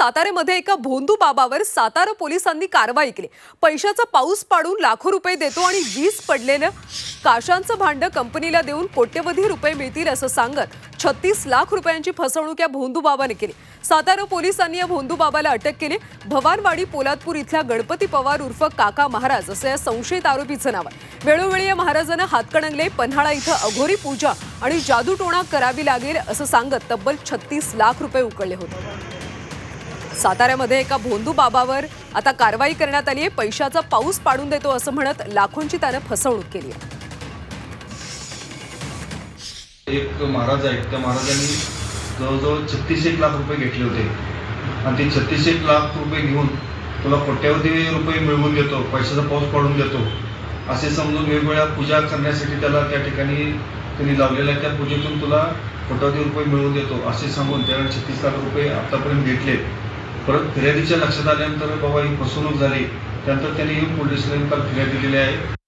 साताऱ्यामध्ये एका भोंदू बाबावर सातारा पोलिसांनी कारवाई केली. पैशाचा पाऊस पाडून लाखो रुपये देतो आणि वीज पडलेलं काशांचं भांड कंपनीला देऊन कोट्यवधी रुपये मिळतील असं सांगत छत्तीस लाख रुपयांची फसवणूक या भोंदू बाबाने केली. सातारा पोलिसांनी या भोंदू बाबाला अटक केली. भवानवाडी पोलादपूर इथल्या गणपती पवार उर्फ काका महाराज असं या संशयित आरोपीचं नाव आहे. वेळोवेळी या महाराजांना हातकणंगले पन्हाळा इथं अघोरी पूजा आणि जादूटोणा करावी लागेल असं सांगत तब्बल छत्तीस लाख रुपये उकळले होते. साताऱ्यामध्ये एका भोंदू बाबावर आता कारवाई करण्यात आली आहे. पैशाचा पाऊस पाडून देतो असं म्हणत लाखोंची त्यानं फसवणूक केली आहे. एक महाराज आहेत. त्या महाराजांनी जवळजवळ छत्तीस एक लाख रुपये घेतले होते. आणि ते छत्तीस एक लाख रुपये घेऊन तुला कोट्यावधी रुपये मिळवून देतो पैशाचा पाऊस पाडून देतो. असे समजून वेगवेगळ्या पूजा करण्यासाठी त्याला त्या ठिकाणी त्यांनी लावलेल्या त्या पूजेतून तुला कोट्यावधी रुपये मिळवून देतो असे सांगून त्यावेळी छत्तीस लाख रुपये आतापर्यंत घेतले परत फिर्यादीच्या लक्षात आल्यानंतर बाबा ही फसवणूक झाली त्यानंतर त्यांनी येऊन पोलीस स्टेशनला फिर्यादी फिर्याद दिलेली आहे.